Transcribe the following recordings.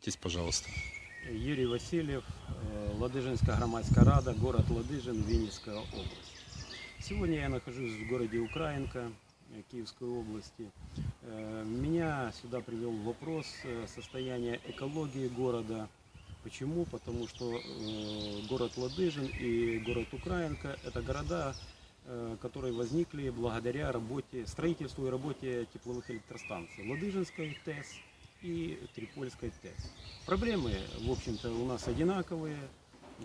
Представьтесь, пожалуйста. Юрий Васильев, э, Ладыжинская громадская рада, город Ладыжин, Винницкая область. Сегодня я нахожусь в городе Украинка э, Киевской области. Э, Меня сюда привел вопрос состояния экологии города. Почему? Потому что город Ладыжин и город Украинка – это города, которые возникли благодаря работе, строительству и работе тепловых электростанций. Ладыжинской ТЭС и Трипольской ТЭС. Проблемы, в общем-то, у нас одинаковые.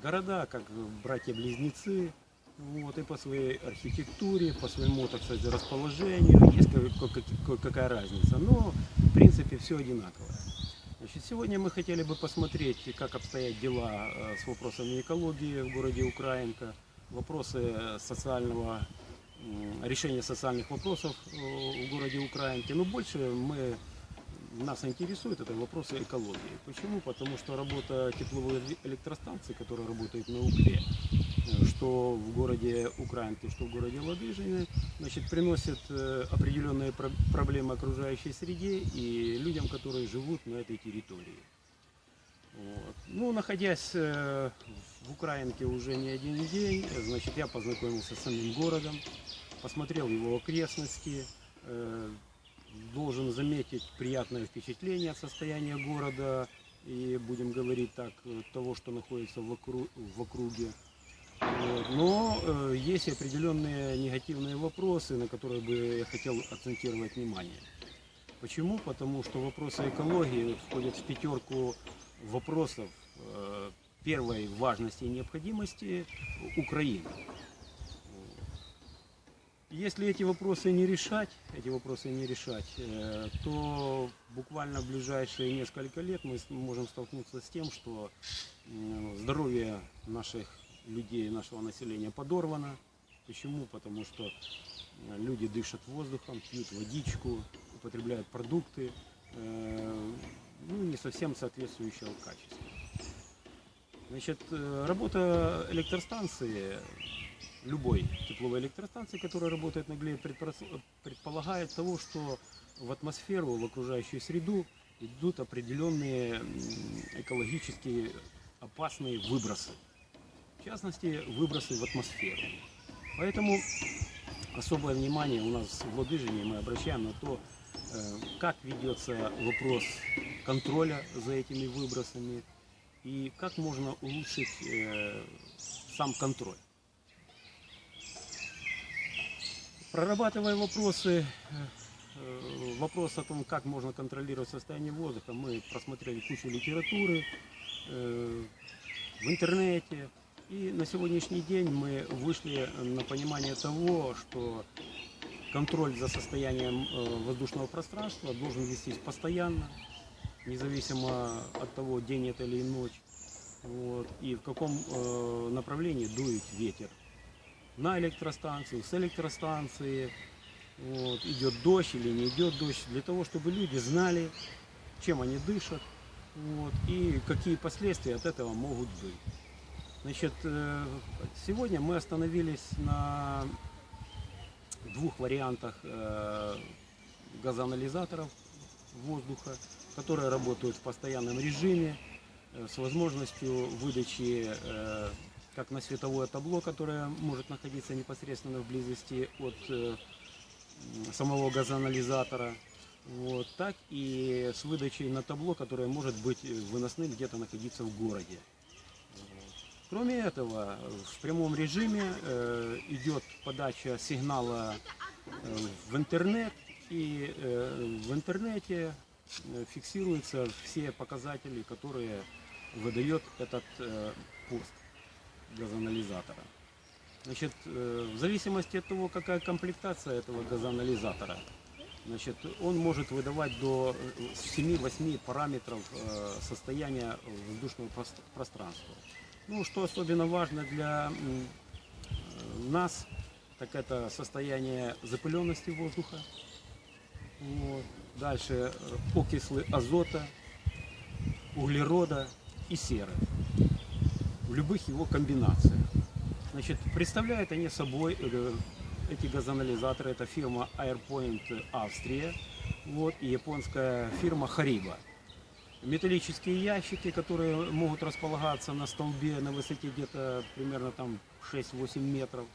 Города, как братья-близнецы, вот, и по своей архитектуре, по своему, так сказать, расположению, есть ка- ка- ка- какая разница. Но, в принципе, все одинаковое. Значит, сегодня мы хотели бы посмотреть, как обстоят дела э, с вопросами экологии в городе Украинка, вопросы э, социального, решения социальных вопросов э, в городе Украинке. Но больше мы нас интересуют это вопросы экологии. Почему? Потому что работа тепловой электростанции, которая работает на угле, э, что в городе Украинке, что в городе Ладыжине, значит, приносит э, определенные про- проблемы окружающей среде и людям, которые живут на этой территории. Вот. Ну, находясь э, в Украинке уже не один день, значит, я познакомился с самим городом, посмотрел его окрестности, должен заметить приятное впечатление от состояния города и, будем говорить так, э, того, что находится в, окру- в округе. Но э, есть определенные негативные вопросы, на которые бы я хотел акцентировать внимание. Почему? Потому что вопросы экологии входят в пятерку вопросов э, первой важности и необходимости Украины. Если эти вопросы не решать, эти вопросы не решать, э, то буквально в ближайшие несколько лет мы можем столкнуться с тем, что здоровье наших людей, нашего населения подорвано. Почему? Потому что э, люди дышат воздухом, пьют водичку, употребляют продукты, э, ну, не совсем соответствующего качества. Значит, работа электростанции любой тепловой электростанции, которая работает на предпос- предполагает того, что в атмосферу, в окружающую среду идут определенные экологически опасные выбросы. В частности, выбросы в атмосферу. Поэтому особое внимание у нас в Ладыжине мы обращаем на то, э, как ведется вопрос контроля за этими выбросами и как можно улучшить э, сам контроль. Прорабатывая вопросы, э, вопрос о том, как можно контролировать состояние воздуха, мы просмотрели кучу литературы э, в интернете. И на сегодняшний день мы вышли на понимание того, что контроль за состоянием э, воздушного пространства должен вестись постоянно, независимо от того, день это или ночь, вот, и в каком направлении дует ветер на электростанцию, с электростанции, вот, идет дождь или не идет дождь, для того, чтобы люди знали, чем они дышат, вот, и какие последствия от этого могут быть. Значит, э, сегодня мы остановились на двух вариантах э, газоанализаторов воздуха, которые работают в постоянном режиме, э, с возможностью выдачи как на световое табло, которое может находиться непосредственно в близости от э, самого газоанализатора, вот, так и с выдачей на табло, которое может быть э, выносным где-то находиться в городе. Кроме этого, в прямом режиме э, идет подача сигнала в интернет, и в интернете фиксируются все показатели, которые выдает этот пост газоанализатора. Значит, э, в зависимости от того, какая комплектация этого газоанализатора, значит, он может выдавать до э, 7-8 параметров э, состояния воздушного прос- пространства. Ну, что особенно важно для э, нас, так это состояние запыленности воздуха. Вот. Дальше э, окислы азота, углерода и серы любых его комбинациях. Значит, представляют они собой э, эти газоанализаторы, это фирма Airpoint Австрия, вот, и японская фирма Hariba. металлические ящики, которые могут располагаться на столбе на высоте где-то примерно там 6-8 метров.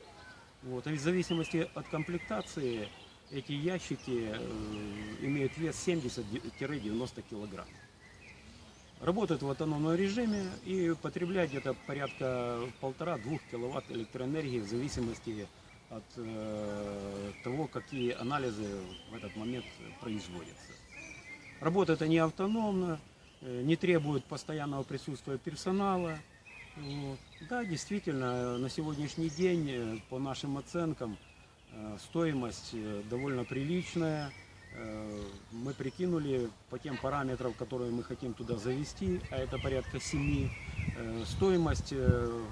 Вот. И в зависимости от комплектации эти ящики э, имеют вес 70-90 килограмм. Работают в автономном режиме и потребляют где-то порядка полтора-двух киловатт электроэнергии в зависимости от э, того, какие анализы в этот момент производятся. Работают они автономно, э, не требуют постоянного присутствия персонала. Да, действительно, на сегодняшний день, э, по нашим оценкам, э, стоимость довольно приличная. Э, Мы прикинули по тем параметрам, которые мы хотим туда завести, а это порядка 7, э, стоимость э,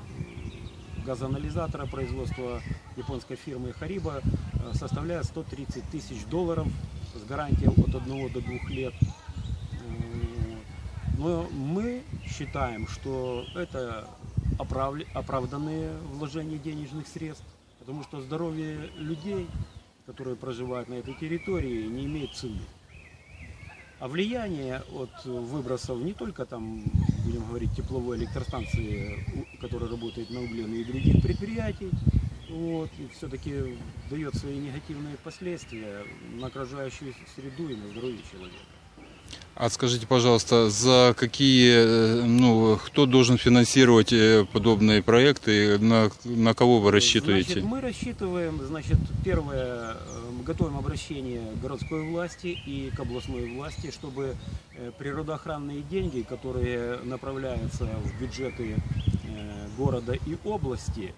газоанализатора производства японской фирмы Хариба составляет 130 тысяч долларов с гарантией от 1 до 2 лет. Но мы считаем, что это оправданные вложения денежных средств, потому что здоровье людей, которые проживают на этой территории, не имеет цены. А влияние от выбросов не только там, будем говорить, тепловой электростанции, которая работает на угле, но и других предприятий, вот, все-таки дает свои негативные последствия на окружающую среду и на здоровье человека. А скажите, пожалуйста, за какие, э, ну, кто должен финансировать э, подобные проекты, на, на кого вы рассчитываете? Значит, мы рассчитываем, значит, первое, э, готовим обращение городской власти и к областной власти, чтобы природоохранные деньги, которые направляются в бюджеты города и области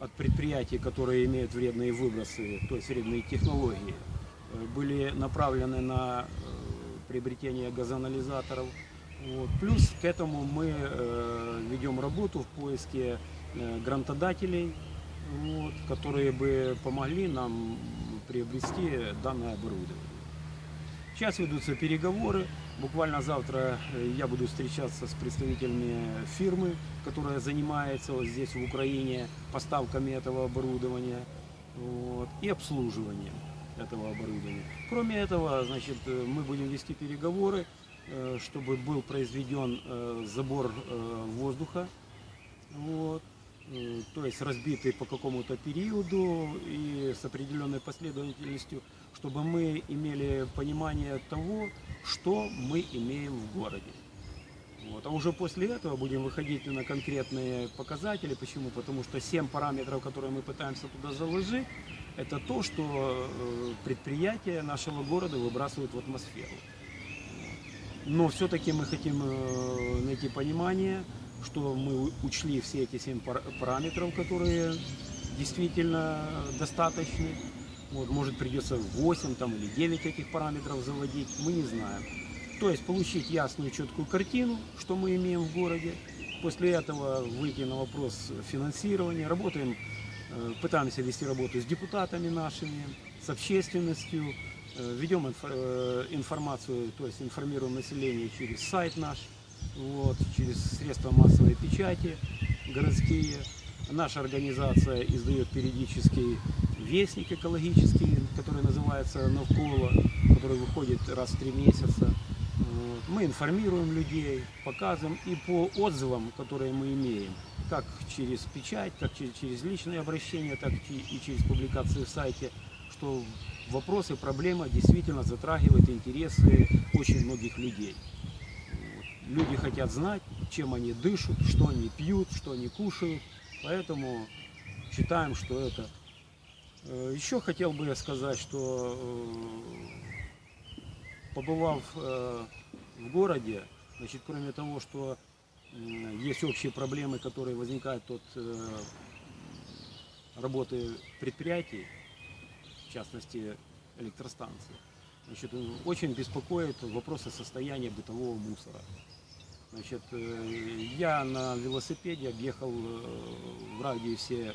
от предприятий, которые имеют вредные выбросы, то есть вредные технологии, были направлены на приобретение газоанализаторов. Вот. Плюс к этому мы э, ведем работу в поиске э, грантодателей, вот, которые бы помогли нам приобрести данное оборудование. Сейчас ведутся переговоры. Буквально завтра э, я буду встречаться с представителями фирмы, которая занимается вот здесь в Украине поставками этого оборудования вот, и обслуживанием этого оборудования. Кроме этого, значит, э, мы будем вести переговоры, э, чтобы был произведен э, забор воздуха, вот, то есть разбитый по какому-то периоду и с определенной последовательностью, чтобы мы имели понимание того, что мы имеем в городе. Вот. А уже после этого будем выходить на конкретные показатели. Почему? Потому что 7 параметров, которые мы пытаемся туда заложить, это то, что э, предприятия нашего города выбрасывают в атмосферу. Но все-таки мы хотим э, найти понимание, что мы учли все эти 7 пар- параметров, которые действительно достаточны. Вот, может придется 8 там, или 9 этих параметров заводить, мы не знаем. То есть получить ясную, четкую картину, что мы имеем в городе. После этого выйти на вопрос финансирования. Работаем, пытаемся вести работу с депутатами нашими, с общественностью. Э, Ведем э, информацию, то есть информируем население через сайт наш, вот, через средства массовой печати городские. Наша организация издает периодический вестник экологический, который называется «Навколо», который выходит раз в три месяца. Мы информируем людей, показываем и по отзывам, которые мы имеем, как через печать, как через, через личные обращения, так и через публикации в сайте, что вопросы, проблема действительно затрагивает интересы очень многих людей. Люди хотят знать, чем они дышат, что они пьют, что они кушают, поэтому считаем, что это. Э, Еще хотел бы я сказать, что э, побывав э, в городе, значит, кроме того, что есть общие проблемы, которые возникают от э, работы предприятий, в частности электростанций, значит, э, очень беспокоит вопросы состояния бытового мусора. Значит, э, я на велосипеде объехал э, в радиусе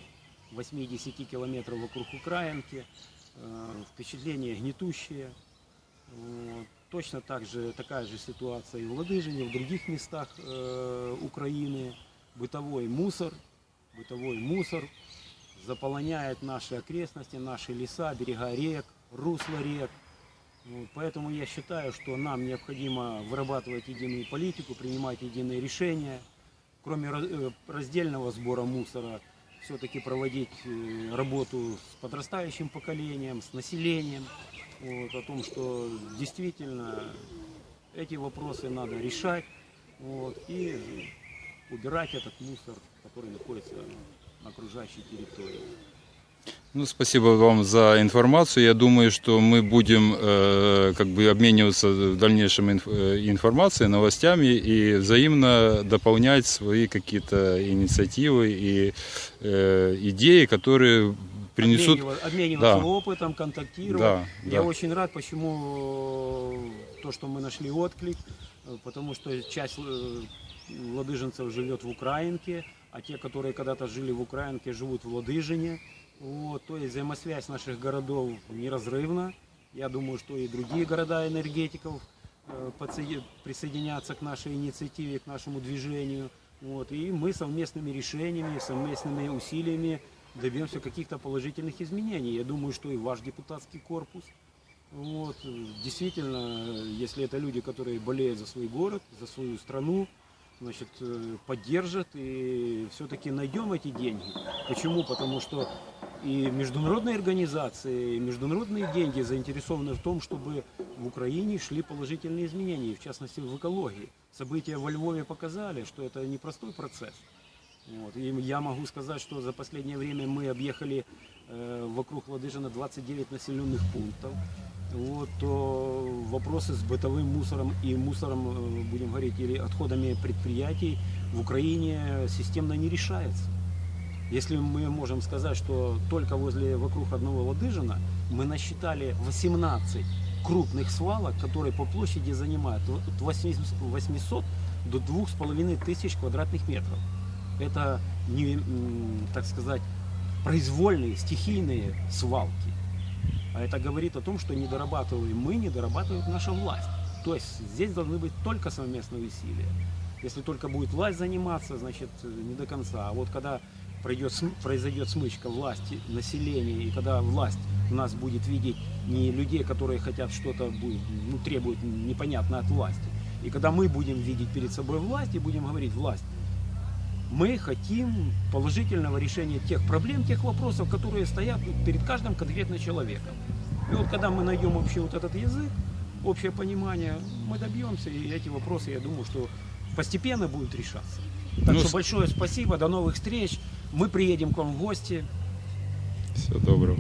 8-10 километров вокруг Украинки. Э, Впечатления гнетущие. Вот. Точно так же, такая же ситуация и в Ладыжине, в других местах э, Украины. Бытовой мусор, бытовой мусор заполоняет наши окрестности, наши леса, берега рек, русла рек. Вот, Поэтому я считаю, что нам необходимо вырабатывать единую политику, принимать единые решения. Кроме э, раздельного сбора мусора, все-таки проводить э, работу с подрастающим поколением, с населением. Вот, о том, что действительно эти вопросы надо решать вот, и убирать этот мусор, который находится на окружающей территории. Ну, спасибо вам за информацию. Я думаю, что мы будем э, как бы обмениваться в дальнейшем инф- э, информацией, новостями и взаимно дополнять свои какие-то инициативы и э, идеи, которые принесут... Обменива- обмениваться Да. опытом, контактировать. Да, Я да. очень рад, почему э, то, что мы нашли отклик, э, потому что часть э, ладыженцев живет в Украинке, а те, которые когда-то жили в Украинке, живут в Ладыжине. Вот, то есть взаимосвязь наших городов неразрывна. Я думаю, что и другие города энергетиков присоединятся к нашей инициативе, к нашему движению. Вот, и мы совместными решениями, совместными усилиями добьемся каких-то положительных изменений. Я думаю, что и ваш депутатский корпус. Вот, действительно, если это люди, которые болеют за свой город, за свою страну, значит, э, поддержат и все-таки найдем эти деньги. Почему? Потому что и международные организации, и международные деньги заинтересованы в том, чтобы в Украине шли положительные изменения, в частности в экологии. События во Львове показали, что это непростой процесс. Вот. И я могу сказать, что за последнее время мы объехали э, вокруг Ладыжина 29 населенных пунктов. Вот, то вопросы с бытовым мусором и мусором, э, будем говорить, или отходами предприятий в Украине системно не решается. Если мы можем сказать, что только возле вокруг одного Ладыжина мы насчитали 18 крупных свалок, которые по площади занимают от 800 до 2,5 тысяч квадратных метров. Это не, так сказать, произвольные, стихийные свалки. А это говорит о том, что не дорабатываем мы, не дорабатывает наша власть. То есть здесь должны быть только совместные усилия. Если только будет власть заниматься, значит не до конца. А вот когда пройдет, произойдет смычка власти, населения, и когда власть у нас будет видеть не людей, которые хотят что-то, ну, требуют непонятно от власти, и когда мы будем видеть перед собой власть и будем говорить, власть, мы хотим положительного решения тех проблем, тех вопросов, которые стоят перед каждым конкретным человеком. И вот когда мы найдем общий вот этот язык, общее понимание, мы добьемся, и эти вопросы, я думаю, что постепенно будут решаться. Так Ну, что большое спасибо, до новых встреч. Мы приедем к вам в гости. Всего доброго.